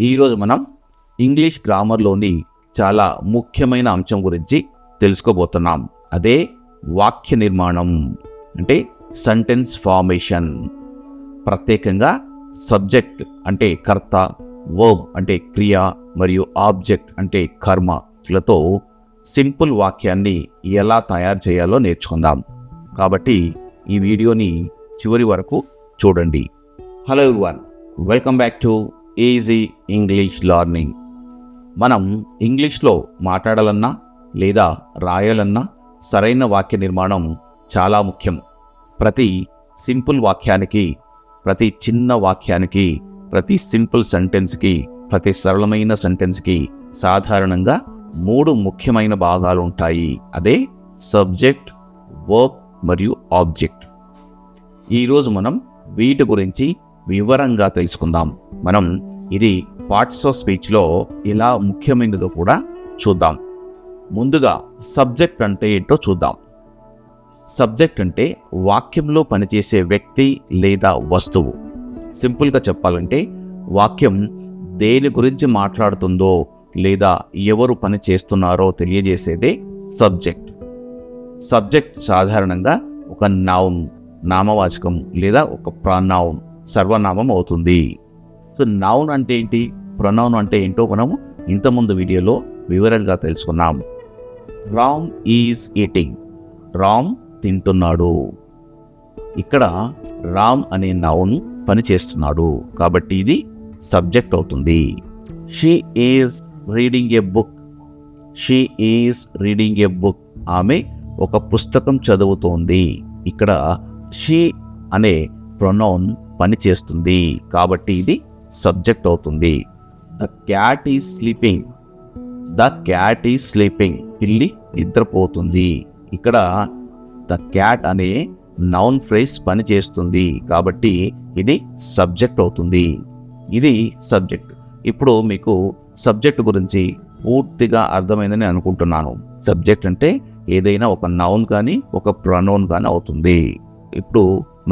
ఈరోజు మనం ఇంగ్లీష్ గ్రామర్లోని చాలా ముఖ్యమైన అంశం గురించి తెలుసుకోబోతున్నాం. అదే వాక్య నిర్మాణం అంటే సెంటెన్స్ ఫార్మేషన్ ప్రత్యేకంగా సబ్జెక్ట్ అంటే కర్త వర్బ్ అంటే క్రియ మరియు ఆబ్జెక్ట్ అంటే కర్మలతో సింపుల్ వాక్యాన్ని ఎలా తయారు చేయాలో నేర్చుకుందాం. కాబట్టి ఈ వీడియోని చివరి వరకు చూడండి. Hello one welcome back to easy English learning మనం ఇంగ్లీష్లో మాట్లాడాలన్నా లేదా రాయాలన్నా సరైన వాక్య నిర్మాణం చాలా ముఖ్యం. ప్రతి సింపుల్ వాక్యానికి ప్రతి చిన్న వాక్యానికి ప్రతి సింపుల్ సెంటెన్స్కి ప్రతి సరళమైన సెంటెన్స్కి సాధారణంగా మూడు ముఖ్యమైన భాగాలు ఉంటాయి. అదే సబ్జెక్ట్ వర్బ్ మరియు ఆబ్జెక్ట్. ఈరోజు మనం వీటి గురించి వివరంగా తెలుసుకుందాం. మనం ఇది పార్ట్స్ ఆఫ్ స్పీచ్లో ఎలా ముఖ్యమైనదో కూడా చూద్దాం. ముందుగా సబ్జెక్ట్ అంటే ఏంటో చూద్దాం. సబ్జెక్ట్ అంటే వాక్యంలో పనిచేసే వ్యక్తి లేదా వస్తువు. సింపుల్గా చెప్పాలంటే వాక్యం దేని గురించి మాట్లాడుతుందో లేదా ఎవరు పని చేస్తున్నారో తెలియజేసేదే సబ్జెక్ట్. సబ్జెక్ట్ సాధారణంగా ఒక నౌన్ నామవాచకం లేదా ఒక ప్రనౌన్. సర్వనామం అవుతుంది. సో నౌన్ అంటే ఏంటి? ప్రొనౌన్ అంటే ఏంటో మనము ఇంతకుముందు వీడియోలో వివరంగా తెలుసుకున్నాం. రామ్ ఈజ్ ఈటింగ్ రామ్ తింటున్నాడు. ఇక్కడ రామ్ అనే నౌన్ పని చేస్తున్నాడు. కాబట్టి ఇది సబ్జెక్ట్ అవుతుంది. She is reading a book she is reading a book ఆమె ఒక పుస్తకం చదువుతోంది. ఇక్కడ షీ అనే ప్రొనౌన్ పని చేస్తుంది కాబట్టి ఇది సబ్జెక్ట్ అవుతుంది. The cat is sleeping the cat is sleeping పిల్లి నిద్రపోతుంది. ఇక్కడ ద క్యాట్ అనే నౌన్ ఫ్రేజ్ పనిచేస్తుంది కాబట్టి ఇది సబ్జెక్ట్ అవుతుంది. ఇది సబ్జెక్ట్. ఇప్పుడు మీకు సబ్జెక్ట్ గురించి పూర్తిగా అర్థమైందని అనుకుంటున్నాను. సబ్జెక్ట్ అంటే ఏదైనా ఒక నౌన్ కానీ ఒక ప్రనౌన్ కానీ అవుతుంది. ఇప్పుడు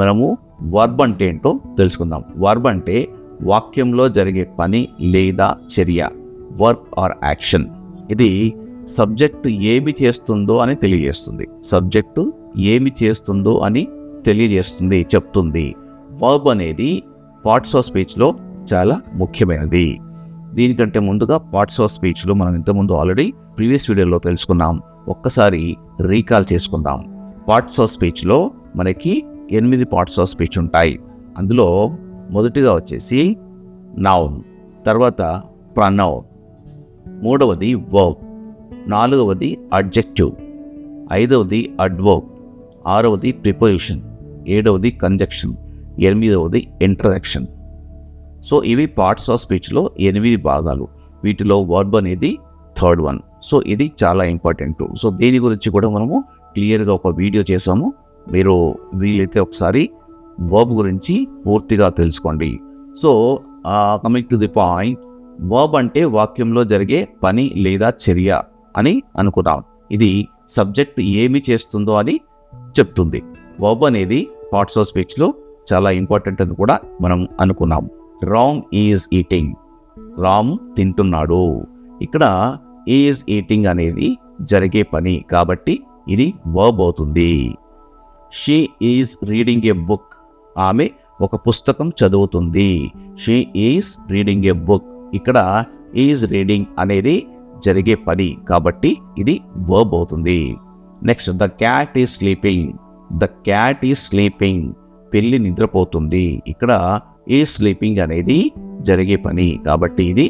మనము వర్బ్ అంటే ఏంటో తెలుసుకుందాం. వర్బ్ అంటే వాక్యంలో జరిగే పని లేదా చర్య వర్క్ ఆర్ యాక్షన్. ఇది సబ్జెక్టు ఏమి చేస్తుందో అని తెలియజేస్తుంది. సబ్జెక్టు ఏమి చేస్తుందో అని తెలియజేస్తుంది చెప్తుంది. వర్బ్ అనేది పార్ట్స్ ఆఫ్ స్పీచ్లో చాలా ముఖ్యమైనది. దీనికంటే ముందుగా పార్ట్స్ ఆఫ్ స్పీచ్లో మనం ఇంతకుముందు ఆల్రెడీ ప్రీవియస్ వీడియోలో తెలుసుకున్నాం. ఒక్కసారి రీకాల్ చేసుకుందాం. పార్ట్స్ ఆఫ్ స్పీచ్లో మనకి ఎనిమిది పార్ట్స్ ఆఫ్ స్పీచ్ ఉంటాయి. అందులో మొదటిగా వచ్చేసి నౌన్ తర్వాత ప్రనౌన్ మూడవది వర్బ్ నాలుగవది అడ్జెక్టివ్ ఐదవది అడ్వర్బ్ ఆరవది ప్రిపోజిషన్ ఏడవది కంజక్షన్ ఎనిమిదవది ఇంట్రడక్షన్. సో ఇవి పార్ట్స్ ఆఫ్ స్పీచ్లో ఎనిమిది భాగాలు. వీటిలో వర్బ్ అనేది థర్డ్ వన్. సో ఇది చాలా ఇంపార్టెంట్. సో దీని గురించి కూడా మనము క్లియర్గా ఒక వీడియో చేసాము. మీరు వీలైతే ఒకసారి వర్బ్ గురించి పూర్తిగా తెలుసుకోండి. So coming to the point verb అంటే వాక్యంలో జరిగే పని లేదా చర్య అని అనుకున్నాం ఇది సబ్జెక్ట్ ఏమి చేస్తుందో అని చెప్తుంది. వర్బ్ అనేది పార్ట్స్ ఆఫ్ స్పీచ్లో చాలా ఇంపార్టెంట్ అని కూడా మనం అనుకున్నాం. రామ్ ఈజ్ ఈటింగ్ రామ్ తింటున్నాడు. ఇక్కడ ఈజ్ ఈటింగ్ అనేది జరిగే పని కాబట్టి ఇది వర్బ్ అవుతుంది. She is reading a book ఆమె ఒక పుస్తకం చదువుతుంది. She is reading a book ఇక్కడ ఈజ్ రీడింగ్ అనేది జరిగే పని కాబట్టి ఇది వర్బ్ అవుతుంది. Next the cat is sleeping the cat is sleeping పిల్లి నిద్రపోతుంది. ఇక్కడ ఈ స్లీపింగ్ అనేది జరిగే పని కాబట్టి ఇది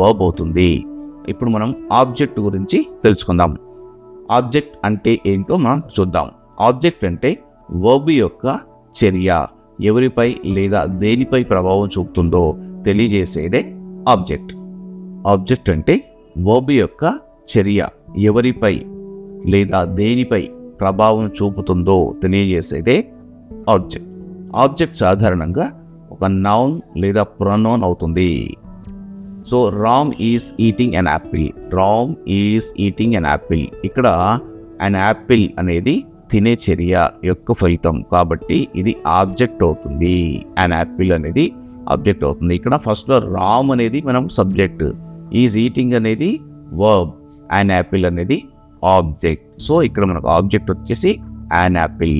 వర్బ్ అవుతుంది. ఇప్పుడు మనం ఆబ్జెక్ట్ గురించి తెలుసుకుందాం. ఆబ్జెక్ట్ అంటే ఏంటో మనం చూద్దాం. ఆబ్జెక్ట్ అంటే వర్బ్ యొక్క చర్య ఎవరిపై లేదా దేనిపై ప్రభావం చూపుతుందో తెలియజేసేదే ఆబ్జెక్ట్. ఆబ్జెక్ట్ అంటే వర్బ్ యొక్క చర్య ఎవరిపై లేదా దేనిపై ప్రభావం చూపుతుందో తెలియజేసేదే ఆబ్జెక్ట్. ఆబ్జెక్ట్ సాధారణంగా ఒక నౌన్ లేదా ప్రొనౌన్ అవుతుంది. So Ram is eating an apple Ram is eating an apple ఇక్కడ అన్ యాపిల్ అనేది తినే చర్య యొక్క ఫలితం. కాబట్టి ఇది ఆబ్జెక్ట్ అవుతుంది. అన్ యాపిల్ అనేది ఆబ్జెక్ట్ అవుతుంది. ఇక్కడ ఫస్ట్లో రామ్ అనేది మనం సబ్జెక్ట్. ఈజ్ ఈటింగ్ అనేది వర్బ్ అండ్ యాపిల్ అనేది ఆబ్జెక్ట్. సో ఇక్కడ మనకు ఆబ్జెక్ట్ వచ్చేసి an apple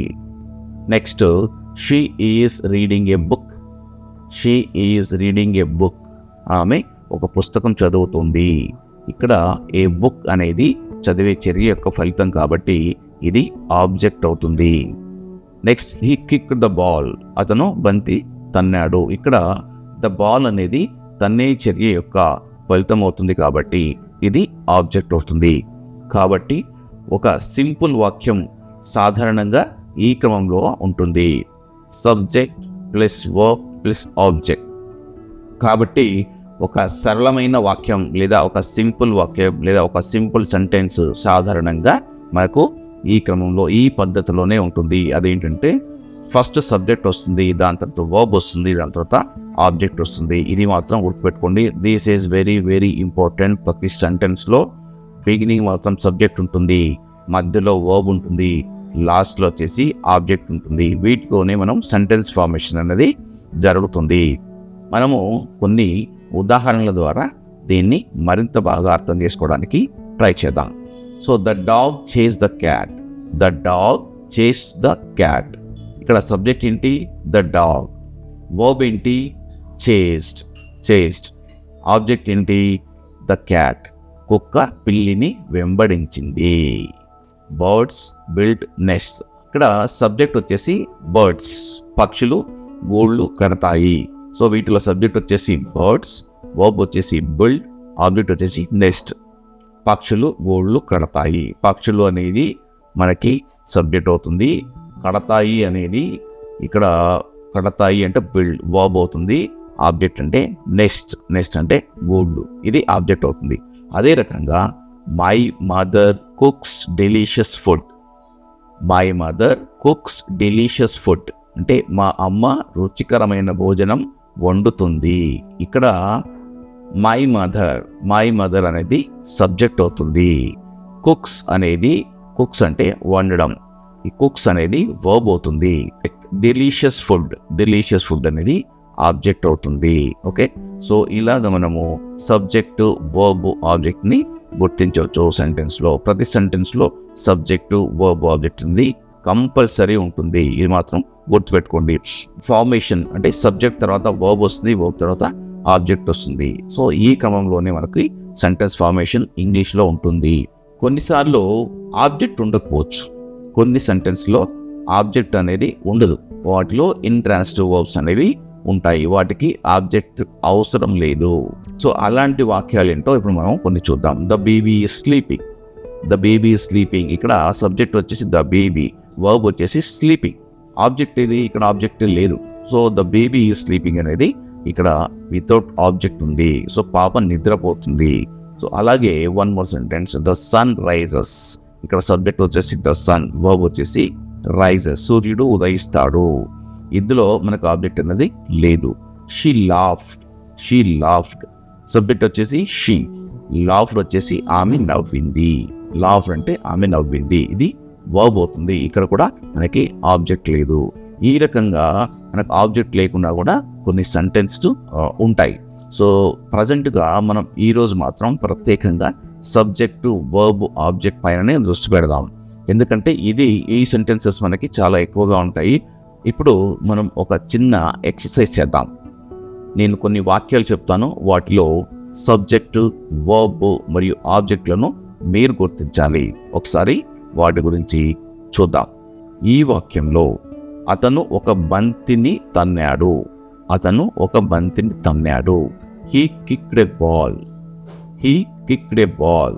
next she is reading a book she is reading a book ఆమె ఒక పుస్తకం చదువుతుంది. ఇక్కడ ఏ బుక్ అనేది చదివే చర్య యొక్క ఫలితం కాబట్టి ఇది ఆబ్జెక్ట్ అవుతుంది. Next he kick the ball. అతను బంతి తన్నాడు. ఇక్కడ ద బాల్ అనేది తన్నే చర్య యొక్క ఫలితం అవుతుంది కాబట్టి ఇది ఆబ్జెక్ట్ అవుతుంది. కాబట్టి ఒక సింపుల్ వాక్యం సాధారణంగా ఈ క్రమంలో ఉంటుంది. Subject plus work plus object. కాబట్టి ఒక సరళమైన వాక్యం లేదా ఒక సింపుల్ వాక్యం లేదా ఒక సింపుల్ సెంటెన్స్ సాధారణంగా మనకు ఈ క్రమంలో ఈ పద్ధతిలోనే ఉంటుంది. అదేంటంటే ఫస్ట్ సబ్జెక్ట్ వస్తుంది దాని తర్వాత వర్బ్ వస్తుంది దాని తర్వాత ఆబ్జెక్ట్ వస్తుంది. ఇది మాత్రం గుర్తుపెట్టుకోండి. This is very very important ప్రతి సెంటెన్స్లో బిగినింగ్ మాత్రం సబ్జెక్ట్ ఉంటుంది. మధ్యలో వర్బ్ ఉంటుంది. లాస్ట్లో వచ్చేసి ఆబ్జెక్ట్ ఉంటుంది. వీటితోనే మనం సెంటెన్స్ ఫార్మేషన్ అనేది జరుగుతుంది. మనము కొన్ని ఉదాహరణల ద్వారా దీన్ని మరింత బాగా అర్థం చేసుకోవడానికి ట్రై చేద్దాం. So the dog chase the cat the dog chase the cat ఇక్కడ సబ్జెక్ట్ ఏంటి? ద డాగ్ వర్బ్ ఏంటి? చేస్డ్ చేస్డ్ ఆబ్జెక్ట్ ఏంటి? ద క్యాట్ కుక్క పిల్లిని వెంబడించింది. బర్డ్స్ బిల్డ్ నెస్ట్ ఇక్కడ సబ్జెక్ట్ వచ్చేసి బర్డ్స్ పక్షులు గూళ్ళు కడతాయి సో వీటిలో సబ్జెక్ట్ వచ్చేసి బర్డ్స్ వర్బ్ వచ్చేసి బిల్డ్ ఆబ్జెక్ట్ వచ్చేసి నెస్ట్ పక్షులు గూళ్ళు కడతాయి. పక్షులు అనేది మనకి సబ్జెక్ట్ అవుతుంది. కడతాయి అనేది ఇక్కడ కడతాయి అంటే బిల్డ్ వర్బ్ అవుతుంది. ఆబ్జెక్ట్ అంటే నెస్ట్ నెస్ట్ అంటే గూళ్ళు. ఇది ఆబ్జెక్ట్ అవుతుంది. అదే రకంగా my mother cooks delicious food. My mother cooks delicious food. అంటే మా అమ్మ రుచికరమైన భోజనం వండుతుంది. ఇక్కడ మై మదర్ మై మదర్ అనేది సబ్జెక్ట్ అవుతుంది. కుక్స్ అనేది కుక్స్ అంటే వండడం. ఈ కుక్స్ అనేది వర్బ్ అవుతుంది. డెలీషియస్ ఫుడ్ డెలీషియస్ ఫుడ్ అనేది ఆబ్జెక్ట్ అవుతుంది. ఓకే సో ఇలాగ మనము సబ్జెక్టు వర్బ్ ఆబ్జెక్ట్ని గుర్తించవచ్చు. సెంటెన్స్లో ప్రతి సెంటెన్స్లో సబ్జెక్టు వర్బ్ ఆబ్జెక్ట్ ఉంది కంపల్సరీ ఉంటుంది. ఇది మాత్రం గుర్తుపెట్టుకోండి. ఫార్మేషన్ అంటే సబ్జెక్ట్ తర్వాత వర్బ్ వస్తుంది వర్బ్ తర్వాత ఆబ్జెక్ట్ వస్తుంది. సో ఈ క్రమంలోనే మనకి సెంటెన్స్ ఫార్మేషన్ ఇంగ్లీష్లో ఉంటుంది. కొన్నిసార్లు ఆబ్జెక్ట్ ఉండకపోవచ్చు. కొన్ని సెంటెన్స్లో ఆబ్జెక్ట్ అనేది ఉండదు. వాటిలో ఇంట్రాన్స్టివ్ వర్బ్స్ అనేవి ఉంటాయి. వాటికి ఆబ్జెక్ట్ అవసరం లేదు. సో అలాంటి వాక్యాలు ఏంటో ఇప్పుడు మనం కొన్ని చూద్దాం. The baby is sleeping. The baby is sleeping. ఇక్కడ సబ్జెక్ట్ వచ్చేసి ద బేబీ. వర్బ్ వచ్చేసి స్లీపింగ్. ఆబ్జెక్ట్ ఇది ఇక్కడ ఆబ్జెక్ట్ లేదు. So the baby is sleeping అనేది ఇక్కడ వితౌట్ ఆబ్జెక్ట్ ఉంది. సో పాప నిద్రపోతుంది. సో అలాగే one more sentence the sun rises ఇక్కడ సబ్జెక్ట్ వచ్చేసి ద సన్ వర్బ్ వచ్చేసి రైజెస్ సూర్యుడు ఉదయిస్తాడు. ఇందులో మనకు ఆబ్జెక్ట్ అన్నది లేదు. She laughed she laughed subject వచ్చేసి షీ లాఫ్డ్ వచ్చేసి ఆమె నవ్వింది. లాఫ్డ్ అంటే ఆమె నవ్వింది. ఇది వర్బ్ అవుతుంది. ఇక్కడ కూడా మనకి ఆబ్జెక్ట్ లేదు. ఈ రకంగా మనకు ఆబ్జెక్ట్ లేకుండా కూడా కొన్ని సెంటెన్స్ ఉంటాయి. సో ప్రజెంట్గా మనం ఈరోజు మాత్రం ప్రత్యేకంగా సబ్జెక్టు వర్బ్ ఆబ్జెక్ట్ పైననే దృష్టి పెడదాం. ఎందుకంటే ఇది ఈ సెంటెన్సెస్ మనకి చాలా ఎక్కువగా ఉంటాయి. ఇప్పుడు మనం ఒక చిన్న ఎక్సర్సైజ్ చేద్దాం. నేను కొన్ని వాక్యాలు చెప్తాను. వాటిలో సబ్జెక్టు వర్బ్ మరియు ఆబ్జెక్ట్లను మీరు గుర్తించాలి. ఒకసారి వాటి గురించి చూద్దాం. ఈ వాక్యంలో అతను ఒక బంతిని తన్నాడు. అతను ఒక బంతిని తన్నాడు. He kicked a ball he kicked a ball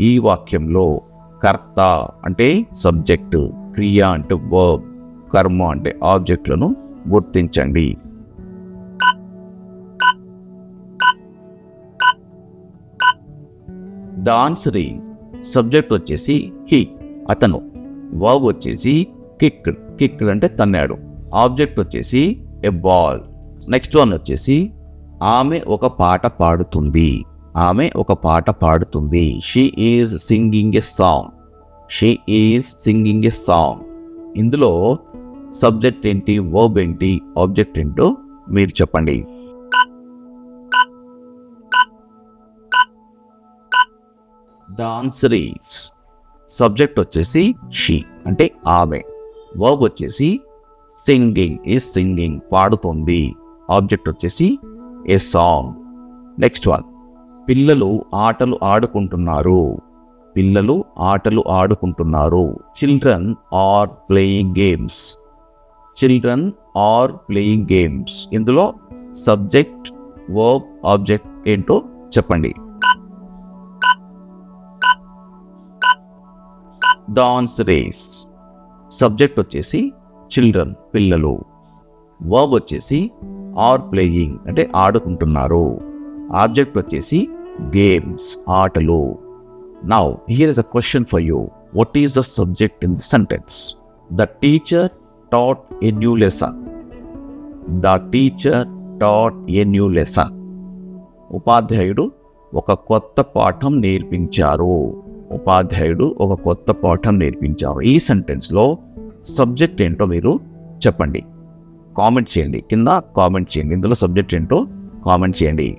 ఈ వాక్యంలో కర్త అంటే సబ్జెక్టు క్రియ అంటే వర్బ్ కర్మ అంటే ఆబ్జెక్ట్లను గుర్తించండి. ద ఆన్సర్ ఈజ్ సబ్జెక్ట్ వచ్చేసి హీ అతను. వర్బ్ వచ్చేసి కిక్ కిక్ అంటే తన్నాడు. ఆబ్జెక్ట్ వచ్చేసి ఎ బాల్ నెక్స్ట్ వన్ వచ్చేసి ఆమె ఒక పాట పాడుతుంది. ఆమె ఒక పాట పాడుతుంది. She is singing a song she is singing a song ఇందులో సబ్జెక్ట్ ఏంటి వర్బ్ ఏంటి ఆబ్జెక్ట్ ఏంటో మీరు చెప్పండి. ద ఆన్సర్ ఈజ్ సబ్జెక్ట్ వచ్చేసి షీ అంటే ఆమె. వర్బ్ వచ్చేసి సింగింగ్ ఈజ్ సింగింగ్ పాడుతుంది. ఆబ్జెక్ట్ వచ్చేసి ఏ సాంగ్. Next one. పిల్లలు ఆటలు ఆడుకుంటున్నారు. పిల్లలు ఆటలు ఆడుకుంటున్నారు. Children are playing games. Children are playing games. ఇందులో సబ్జెక్ట్ వర్బ్ ఆబ్జెక్ట్ ఏంటో చెప్పండి. Dance race. సబ్జెక్ట్ వచ్చేసి చిల్డ్రన్ పిల్లలు. వర్బ్ వచ్చేసి ఆర్ ప్లేయింగ్ అంటే ఆడుకుంటున్నారు. ఆబ్జెక్ట్ వచ్చేసి గేమ్స్ ఆటలు. Now here is a question for you what is the subject in the sentence the teacher taught a new lesson the teacher taught a new lesson ఉపాధ్యాయుడు ఒక కొత్త పాఠం నేర్పించారు. ఉపాధ్యాయుడు ఒక కొత్త పాఠం నేర్పించారు. ఈ సెంటెన్స్లో సబ్జెక్ట్ ఏంటో మీరు చెప్పండి. కామెంట్ చేయండి. కింద కామెంట్ చేయండి. ఇందులో సబ్జెక్ట్ ఏంటో కామెంట్ చేయండి.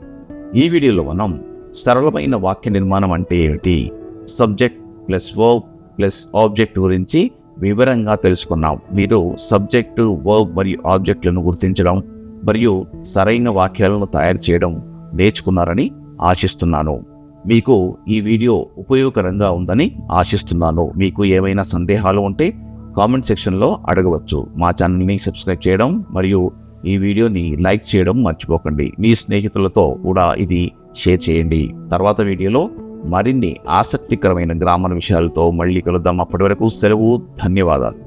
ఈ వీడియోలో మనం సరళమైన వాక్య నిర్మాణం అంటే ఏమిటి? Subject plus verb plus object గురించి వివరంగా తెలుసుకున్నాం. మీరు సబ్జెక్టు వర్బ్ మరియు ఆబ్జెక్టులను గుర్తించడం మరియు సరైన వాక్యాలను తయారు చేయడం నేర్చుకున్నారని ఆశిస్తున్నాను. మీకు ఈ వీడియో ఉపయోగకరంగా ఉందని ఆశిస్తున్నాను. మీకు ఏమైనా సందేహాలు ఉంటే కామెంట్ సెక్షన్లో అడగవచ్చు. మా ఛానల్ని సబ్స్క్రైబ్ చేయడం మరియు ఈ వీడియోని లైక్ చేయడం మర్చిపోకండి. మీ స్నేహితులతో కూడా ఇది షేర్ చేయండి. తర్వాత వీడియోలో మరిన్ని ఆసక్తికరమైన గ్రామర్ విషయాలతో మళ్ళీ కలుద్దాం. అప్పటి వరకు సెలవు ధన్యవాదాలు.